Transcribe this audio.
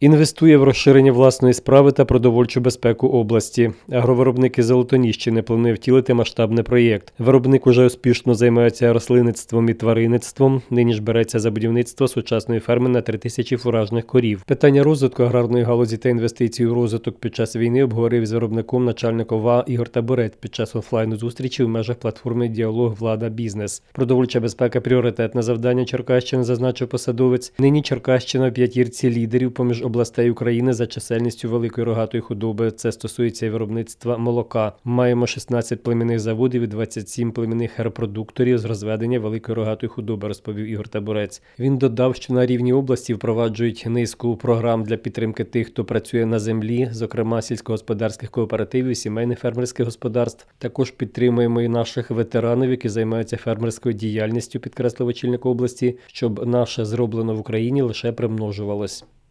Інвестує в розширення власної справи та продовольчу безпеку області. Агровиробники Золотоніщини планує втілити масштабний проєкт. Виробник уже успішно займається рослинництвом і тваринництвом. Нині ж береться за будівництво сучасної ферми на 3 тисячі фуражних корів. Питання розвитку аграрної галузі та інвестицій у розвиток під час війни обговорив з виробником начальник ОВА Ігор Табурець під час офлайну зустрічі в межах платформи Діалог Влада Бізнес. Продовольча безпека пріоритетне завдання Черкащини, зазначив посадовець. Нині Черкащина в п'ятірці лідерів поміж областей України за чисельністю великої рогатої худоби. Це стосується виробництва молока. Маємо 16 племінних заводів і 27 племінних репродукторів з розведення великої рогатої худоби, розповів Ігор Табурець. Він додав, що на рівні області впроваджують низку програм для підтримки тих, хто працює на землі, зокрема сільськогосподарських кооперативів, сімейних фермерських господарств. Також підтримуємо і наших ветеранів, які займаються фермерською діяльністю, підкреслив очільник області, щоб наше зроблено в Україні лише примножувалось.